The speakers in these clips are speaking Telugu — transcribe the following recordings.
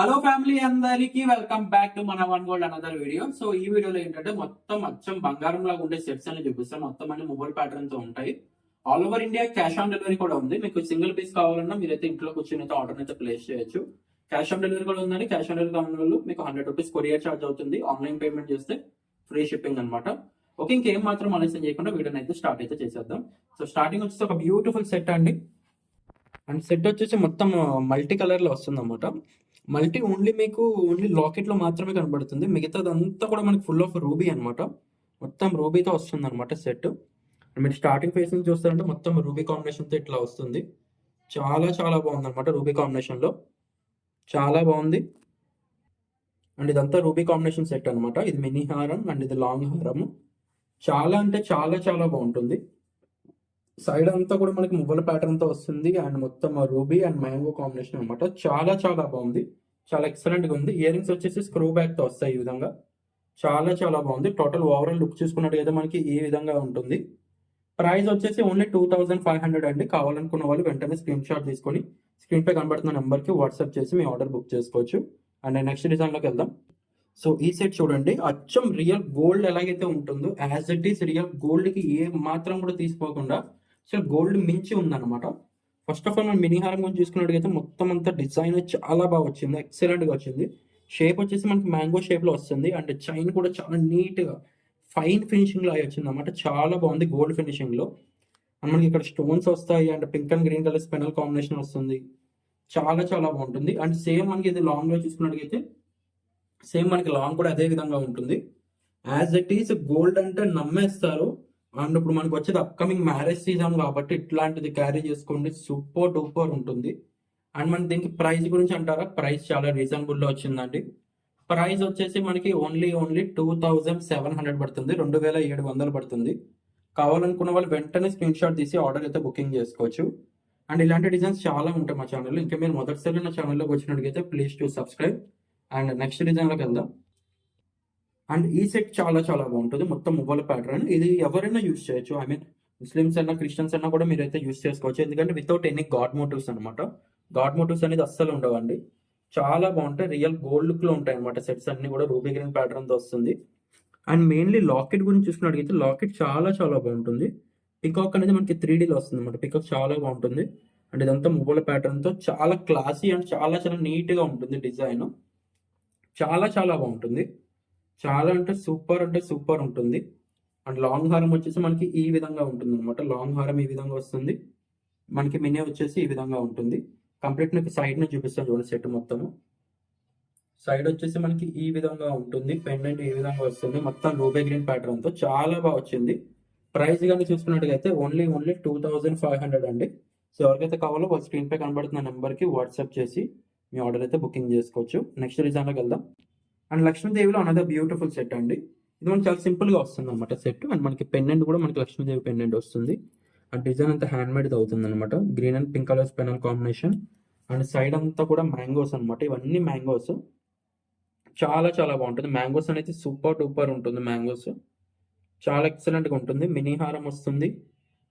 హలో ఫ్యామిలీ అందరికీ వెల్కమ్ బ్యాక్ టు మన one gold another video so ఈ వీడియోలో ఏంటంటే మొత్తం అచ్చం బంగారం లాగా ఉండే సెట్స్ అని చూపిస్తాను. మొత్తం అన్ని మొబైల్ ప్యాటర్న్తో ఉంటాయి. All over India cash on delivery కూడా ఉంది. మీకు సింగిల్ పీస్ కావాలన్నా మీరైతే ఇంట్లో కూర్చొని అయితే ఆర్డర్ అయితే ప్లేస్ చేయొచ్చు. క్యాష్ ఆన్ డెలివరీ కూడా ఉందండి. క్యాష్ ఆన్ డెలివరీ కావాలని వాళ్ళు మీకు హండ్రెడ్ రూపీస్ కొరియర్ ఛార్జ్ అవుతుంది. ఆన్లైన్ పేమెంట్ చేస్తే ఫ్రీ షిప్పింగ్ అనమాట ఓకే ఇంకేం మాత్రం ఆలస్యం చేయకుండా వీడియోని అయితే స్టార్ట్ అయితే చేసేద్దాం. సో స్టార్టింగ్ వచ్చేసి ఒక బ్యూటిఫుల్ సెట్ అండి. అండ్ సెట్ వచ్చేసి మొత్తం మల్టీ కలర్లో వస్తుంది అనమాట మల్టీ ఓన్లీ మీకు ఓన్లీ లాకెట్లో మాత్రమే కనబడుతుంది. మిగతాదంతా కూడా మనకి ఫుల్ ఆఫ్ రూబీ అనమాట మొత్తం రూబీతో వస్తుంది అనమాట సెట్ మీరు స్టార్టింగ్ ఫేస్ నుంచి చూస్తారంటే మొత్తం రూబీ కాంబినేషన్తో ఇట్లా వస్తుంది. చాలా చాలా బాగుంది అనమాట రూబీ కాంబినేషన్లో చాలా బాగుంది. అండ్ ఇదంతా రూబీ కాంబినేషన్ సెట్ అనమాట ఇది మినీ హారం అండ్ ఇది లాంగ్ హారము. చాలా అంటే చాలా చాలా బాగుంటుంది. సైడ్ అంతా కూడా మనకి మువ్వల ప్యాటర్న్తో వస్తుంది. అండ్ మొత్తం రూబీ అండ్ మ్యాంగో కాంబినేషన్ అనమాట చాలా చాలా బాగుంది. చాలా ఎక్సలెంట్గా ఉంది. ఇయర్ రింగ్స్ వచ్చేసి స్క్రూ బ్యాక్తో వస్తాయి ఈ విధంగా. చాలా చాలా బాగుంది. టోటల్ ఓవరాల్ లుక్ చూసుకున్నట్టయితే మనకి ఈ విధంగా ఉంటుంది. ప్రైస్ వచ్చేసి only two thousand five hundred అండి. కావాలనుకున్న వాళ్ళు వెంటనే స్క్రీన్ షాట్ తీసుకొని స్క్రీన్ పై కనబడుతున్న నెంబర్కి వాట్సాప్ చేసి మీ ఆర్డర్ బుక్ చేసుకోవచ్చు. అండ్ నెక్స్ట్ డిజైన్లోకి వెళ్దాం. సో ఈ సెట్ చూడండి. అచ్చం రియల్ గోల్డ్ ఎలాగైతే ఉంటుందో యాజ్ ఇట్ ఈస్ రియల్ గోల్డ్కి ఏ మాత్రం కూడా తీసుకోకుండా సో గోల్డ్ మించి ఉందన్నమాట. ఫస్ట్ ఆఫ్ ఆల్ మనం మినీ హారం గురించి చూసుకున్నట్టుగా మొత్తం అంతా డిజైన్ చాలా బాగా వచ్చింది. ఎక్సలెంట్గా వచ్చింది. షేప్ వచ్చేసి మనకి మ్యాంగో షేప్లో వస్తుంది. అండ్ చైన్ కూడా చాలా నీట్గా ఫైన్ ఫినిషింగ్లో అయి వచ్చింది అనమాట చాలా బాగుంది గోల్డ్ ఫినిషింగ్లో అండ్ మనకి ఇక్కడ స్టోన్స్ వస్తాయి. And pink and green colour spinel combination వస్తుంది. చాలా చాలా బాగుంటుంది. అండ్ సేమ్ మనకి ఇది లాంగ్లో చూసుకున్నట్టుగైతే సేమ్ మనకి లాంగ్ కూడా అదే విధంగా ఉంటుంది. యాజ్ ఇట్ ఈస్ గోల్డ్ అంటే నమ్మేస్తారు. అండ్ ఇప్పుడు మనకు వచ్చేది అప్కమింగ్ మ్యారేజ్ సీజన్ కాబట్టి ఇట్లాంటిది క్యారీ చేసుకోండి. సూపర్ డూపర్ ఉంటుంది. అండ్ మనకి దీనికి ప్రైస్ గురించి అంటారా? ప్రైస్ చాలా రీజనబుల్లో వచ్చిందండి. ప్రైస్ వచ్చేసి మనకి only only two thousand seven hundred పడుతుంది. రెండు వేల ఏడు వందలు పడుతుంది. కావాలనుకున్న వాళ్ళు వెంటనే స్క్రీన్ షాట్ తీసి ఆర్డర్ అయితే బుకింగ్ చేసుకోవచ్చు. అండ్ ఇలాంటి డిజైన్స్ చాలా ఉంటాయి మా ఛానల్లో ఇంకా మీరు మొదటిసారి నా ఛానల్లోకి వచ్చినట్టుగైతే please to subscribe and next డిజైన్లోకి వెళ్దాం. అండ్ ఈ సెట్ చాలా చాలా బాగుంటుంది. మొత్తం మువ్వల ప్యాటర్న్. ఇది ఎవరైనా యూజ్ చేయొచ్చు. ఐ మీన్ ముస్లిమ్స్ అయినా క్రిస్టియన్స్ అయినా కూడా మీరైతే యూజ్ చేసుకోవచ్చు. ఎందుకంటే వితౌట్ ఎనీ గాడ్ మోటివ్స్ అనమాట గాడ్ మోటివ్స్ అనేది అస్సలు ఉండవండి. చాలా బాగుంటాయి. రియల్ గోల్డ్ లుక్లో ఉంటాయి అనమాట సెట్స్ అన్ని కూడా. రూబీ గ్రీన్ ప్యాటర్న్తో వస్తుంది. అండ్ మెయిన్లీ లాకెట్ గురించి చూసుకున్నట్లయితే లాకెట్ చాలా చాలా బాగుంటుంది. పికాక్ అనేది మనకి త్రీ డీలో వస్తుంది అనమాట పికాక్ చాలా బాగుంటుంది. అండ్ ఇదంతా మొబైల్ ప్యాటర్న్తో చాలా క్లాసీ అండ్ చాలా చాలా నీట్గా ఉంటుంది డిజైన్. చాలా చాలా బాగుంటుంది. చాలా అంటే సూపర్ అంటే సూపర్ ఉంటుంది. అండ్ లాంగ్ హారం వచ్చేసి మనకి ఈ విధంగా ఉంటుంది అనమాట లాంగ్ హారం ఈ విధంగా వస్తుంది. మనకి మినీ వచ్చేసి ఈ విధంగా ఉంటుంది. కంప్లీట్ నాకు సైడ్ నుంచి చూపిస్తాను చూడండి సెట్ మొత్తము. సైడ్ వచ్చేసి మనకి ఈ విధంగా ఉంటుంది. పెండెంట్ ఈ విధంగా వస్తుంది. మొత్తం రూబే గ్రీన్ ప్యాటర్న్తో చాలా బాగా వచ్చింది. ప్రైస్ కానీ చూసుకున్నట్టుగైతే only only two thousand five hundred అండి. సో ఎవరికైతే కావాలో వాళ్ళ స్క్రీన్ పై కనబడుతున్న నెంబర్కి వాట్సాప్ చేసి మీ ఆర్డర్ అయితే బుకింగ్ చేసుకోవచ్చు. నెక్స్ట్ డిజైన్లోకి వెళ్దాం. అండ్ లక్ష్మీదేవిలో అనదర్ బ్యూటిఫుల్ సెట్ అండి. ఇది మనకి చాలా సింపుల్గా వస్తుంది అనమాట సెట్ అండ్ మనకి పెన్నెంట్ కూడా మనకి లక్ష్మీదేవి పెన్నెంట్ వస్తుంది. అండ్ డిజైన్ అంతా హ్యాండ్ మేడ్ అవుతుంది అనమాట green and pink colours spinel combination and side అంతా కూడా మ్యాంగోస్ అనమాట ఇవన్నీ మ్యాంగోస్ చాలా చాలా బాగుంటుంది. మ్యాంగోస్ అనేది సూపర్ డూపర్ ఉంటుంది మ్యాంగోస్ చాలా ఎక్సలెంట్గా ఉంటుంది. మినీ హారం వస్తుంది.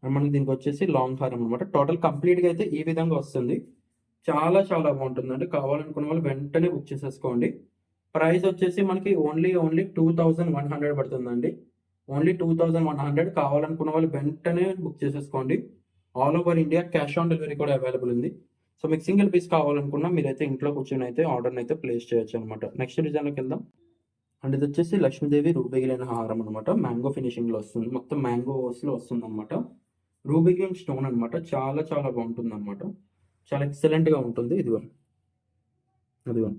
అండ్ మనకి దీనికి వచ్చేసి లాంగ్ హారం అనమాట టోటల్ కంప్లీట్గా అయితే ఈ విధంగా వస్తుంది. చాలా చాలా బాగుంటుంది అంటే కావాలనుకున్న వాళ్ళు వెంటనే బుక్ చేసేసుకోండి. ప్రైస్ వచ్చేసి మనకి only only two thousand one hundred పడుతుందండి. Only two thousand one hundred కావాలనుకున్న వాళ్ళు వెంటనే బుక్ చేసేసుకోండి. All over India cash on delivery కూడా అవైలబుల్ ఉంది. సో మీకు సింగిల్ పీస్ కావాలనుకున్నా మీరైతే ఇంట్లో కూర్చొని అయితే ఆర్డర్ని అయితే ప్లేస్ చేయొచ్చు అనమాట నెక్స్ట్ డిజైన్లోకి వెళ్దాం. అండ్ ఇది వచ్చేసి లక్ష్మీదేవి రూబిగిలిన హారం అనమాట మ్యాంగో ఫినిషింగ్లో వస్తుంది. మొత్తం మ్యాంగో లో వస్తుంది అనమాట రూబిగిన్ స్టోన్ అనమాట చాలా చాలా బాగుంటుంది అనమాట చాలా ఎక్సలెంట్గా ఉంటుంది. ఇదిగో. అదిగో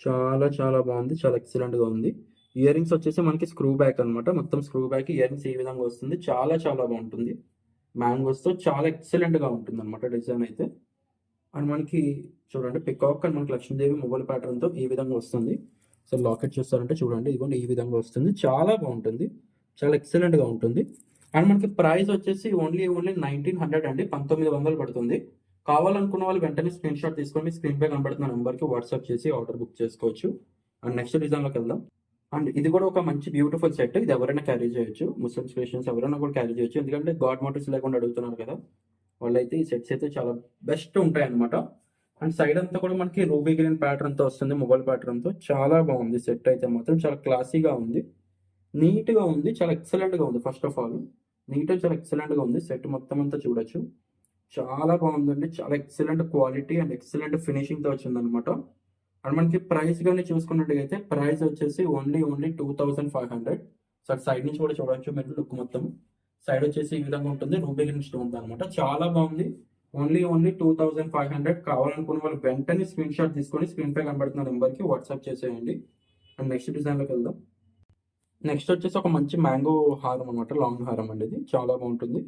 చాలా చాలా బాగుంది. చాలా ఎక్సలెంట్గా ఉంది. ఇయర్ రింగ్స్ వచ్చేసి మనకి స్క్రూ బ్యాక్ అనమాట మొత్తం స్క్రూ బ్యాక్ ఇయర్ రింగ్స్ ఈ విధంగా వస్తుంది? చాలా చాలా బాగుంటుంది. మ్యాంగోస్తో చాలా ఎక్సలెంట్గా ఉంటుంది అనమాట డిజైన్ అయితే. అండ్ మనకి చూడండి పికాక్ అండ్ మనకి లక్ష్మీదేవి మొబైల్ ప్యాటర్న్తో ఈ విధంగా వస్తుంది. సో లాకెట్ చూస్తారంటే చూడండి ఇదిగోండి ఈ విధంగా వస్తుంది. చాలా బాగుంటుంది. చాలా ఎక్సలెంట్గా ఉంటుంది. అండ్ మనకి ప్రైస్ వచ్చేసి ఓన్లీ ఓన్లీ నైన్టీన్ హండ్రెడ్ అండి. పంతొమ్మిది వందలు పడుతుంది. కావాలనుకున్న వాళ్ళు వెంటనే స్క్రీన్ షాట్ తీసుకొని మీ స్క్రీన్ పై కనబడుతున్న నెంబర్కి వాట్సాప్ చేసి ఆర్డర్ బుక్ చేసుకోవచ్చు. అండ్ నెక్స్ట్ డిజైన్లోకి వెళ్దాం. అండ్ ఇది కూడా ఒక మంచి బ్యూటిఫుల్ సెట్ ఇది ఎవరైనా క్యారీ చేయొచ్చు. ముస్లిమ్స్ క్రిస్టియన్స్ ఎవరైనా కూడా క్యారీ చేయొచ్చు. ఎందుకంటే గాడ్ మోటార్స్ లేకుండా అడుగుతున్నారు కదా. వాళ్ళైతే ఈ సెట్స్ అయితే చాలా బెస్ట్ ఉంటాయి అనమాట అండ్ సైడ్ అంతా కూడా మనకి రూబీ గ్రీన్ ప్యాటర్న్తో వస్తుంది మొబైల్ ప్యాటర్న్తో చాలా బాగుంది సెట్ అయితే మాత్రం. చాలా క్లాసీగా ఉంది. నీట్గా ఉంది. చాలా ఎక్సలెంట్గా ఉంది ఫస్ట్ ఆఫ్ ఆల్ నీట్ చాలా ఎక్సలెంట్గా ఉంది. సెట్ మొత్తం అంతా చూడొచ్చు. చాలా బాగుందండి. చాలా ఎక్సలెంట్ క్వాలిటీ అండ్ ఎక్సలెంట్ ఫినిషింగ్తో వచ్చింది అనమాట అండ్ మనకి ప్రైస్ కానీ చూసుకున్నట్టుగైతే ప్రైస్ వచ్చేసి only only two thousand five hundred so side నుంచి కూడా చూడొచ్చు మీరు లుక్ మొత్తం. సైడ్ వచ్చేసి ఈ విధంగా ఉంటుంది. రూబీ స్టోన్ అనమాట చాలా బాగుంది. Only only two thousand five hundred కావాలనుకున్న వాళ్ళు వెంటనే స్క్రీన్ షాట్ తీసుకొని స్క్రీన్ పై కనబడుతున్న నెంబర్కి వాట్సాప్ చేసేయండి. అండ్ నెక్స్ట్ డిజైన్లోకి వెళ్దాం. నెక్స్ట్ వచ్చేసి ఒక మంచి మ్యాంగో హారం అనమాట లాంగ్ హారం అండి ఇది. చాలా బాగుంటుంది.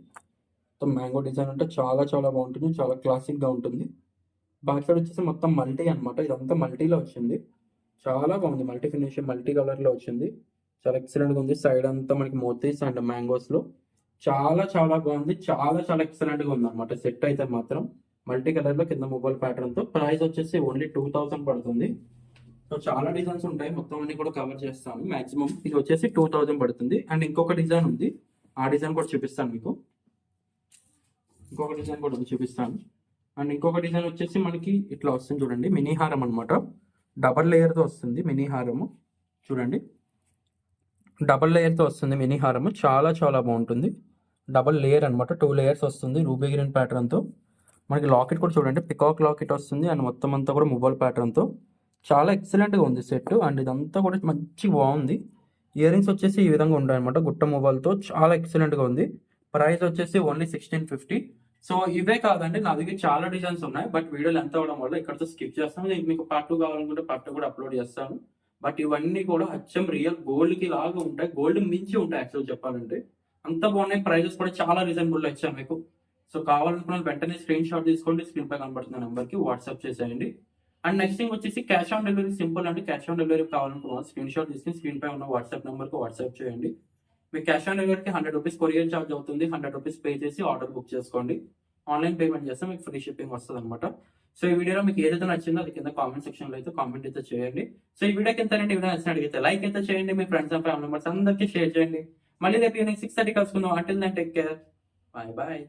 మొత్తం మ్యాంగో డిజైన్ అంటే చాలా చాలా బాగుంటుంది. చాలా క్లాసిక్గా ఉంటుంది. బ్యాక్ సైడ్ వచ్చేసి మొత్తం మల్టీ అనమాట ఇదంతా మల్టీలో వచ్చింది. చాలా బాగుంది. మల్టీ ఫినిష్ మల్టీ కలర్లో వచ్చింది. చాలా ఎక్సలెంట్గా ఉంది. సైడ్ అంతా మనకి మోతీస్ అండ్ మ్యాంగోస్లో చాలా చాలా బాగుంది. చాలా చాలా ఎక్సలెంట్గా ఉంది అనమాట సెట్ అయితే మాత్రం మల్టీ కలర్లో కింద మొబైల్ ప్యాటర్న్తో ప్రైస్ వచ్చేసి ఓన్లీ టూ థౌసండ్ పడుతుంది. సో చాలా డిజైన్స్ ఉంటాయి. మొత్తం అన్ని కూడా కవర్ చేస్తాను. మాక్సిమం ఇది వచ్చేసి టూ థౌజండ్ పడుతుంది. అండ్ ఇంకొక డిజైన్ ఉంది. ఆ డిజైన్ కూడా చూపిస్తాను మీకు. ఇంకొక డిజైన్ కూడా ఉంది చూపిస్తాను. అండ్ ఇంకొక డిజైన్ వచ్చేసి మనకి ఇట్లా వస్తుంది చూడండి మినీ హారం అనమాట డబల్ లేయర్తో వస్తుంది మినీ హారము. చూడండి. డబల్ లేయర్తో వస్తుంది మినీ హారము. చాలా చాలా బాగుంటుంది. డబల్ లేయర్ అనమాట టూ లేయర్స్ వస్తుంది రూబీ గ్రీన్ ప్యాటర్న్తో మనకి లాకెట్ కూడా చూడండి పికాక్ లాకెట్ వస్తుంది అండ్ మొత్తం అంతా కూడా మొబైల్ ప్యాటర్న్తో చాలా ఎక్సలెంట్గా ఉంది సెట్ అండ్ ఇదంతా కూడా మంచి బాగుంది. ఇయర్ రింగ్స్ వచ్చేసి ఈ విధంగా ఉంటాయి అనమాట గుట్ట మొబైల్తో చాలా ఎక్సలెంట్గా ఉంది. ప్రైస్ వచ్చేసి ఓన్లీ సిక్స్టీన్ ఫిఫ్టీ సో ఇవే కాదండి నా దగ్గర చాలా డిజైన్స్ ఉన్నాయి బట్ వీడియోలు ఎంత అవడం వల్ల ఇక్కడతో స్కిప్ చేస్తాను. నేను మీకు పార్ట్ టూ కావాలనుకుంటే పార్ట్ టూ కూడా అప్లోడ్ చేస్తాను. బట్ ఇవన్నీ కూడా అచ్చం రియల్ గోల్డ్కి లాగా ఉంటాయి గోల్డ్ మించి ఉంటాయి యాక్చువల్ చెప్పాలంటే. అంత బాగున్నాయి ప్రైజెస్ కూడా చాలా రీజనబుల్ ఇచ్చాను మీకు. సో కావాలనుకున్న వెంటనే స్క్రీన్ షాట్ తీసుకోండి స్క్రీన్ పై కనబడుతున్న నెంబర్కి వాట్సాప్ చేసేయండి. అండ్ నెక్స్ట్ థింగ్ వచ్చేసి క్యాష్ ఆన్ డెలివరీ సింపుల్ అండి. క్యాష్ ఆన్ డెలివరీ కావాలనుకున్న స్క్రీన్ షాట్ తీసుకుని స్క్రీన్ పై ఉన్న వాట్సాప్ నెంబర్కి వాట్సాప్ చేయండి. మీకు క్యాష్ ఆన్ డెలివరీకి హండ్రెడ్ రూపీస్ కొరియర్ ఛార్జ్ అవుతుంది. హండ్రెడ్ రూపీస్ పే చేసి ఆర్డర్ బుక్ చేసుకోండి. ఆన్లైన్ పేమెంట్ చేస్తే మీకు ఫ్రీ షిప్పింగ్ వస్తుంది అనమాట సో ఈ వీడియోలో మీకు ఏదైతే నచ్చిందో అది కింద కామెంట్ సెక్షన్లో అయితే కామెంట్ అయితే చేయండి. సో ఈ వీడియోకి ఎంత వీడియో నచ్చిన అడిగితే లైక్ అయితే చేయండి. మీ ఫ్రెండ్స్ అండ్ ఫ్యామిలీ మెంబర్స్ అందరికీ షేర్ చేయండి. మళ్ళీ రేపు ఈవినింగ్ సిక్స్ థర్టీ కలుసుకుందాం. అంటే then take care bye bye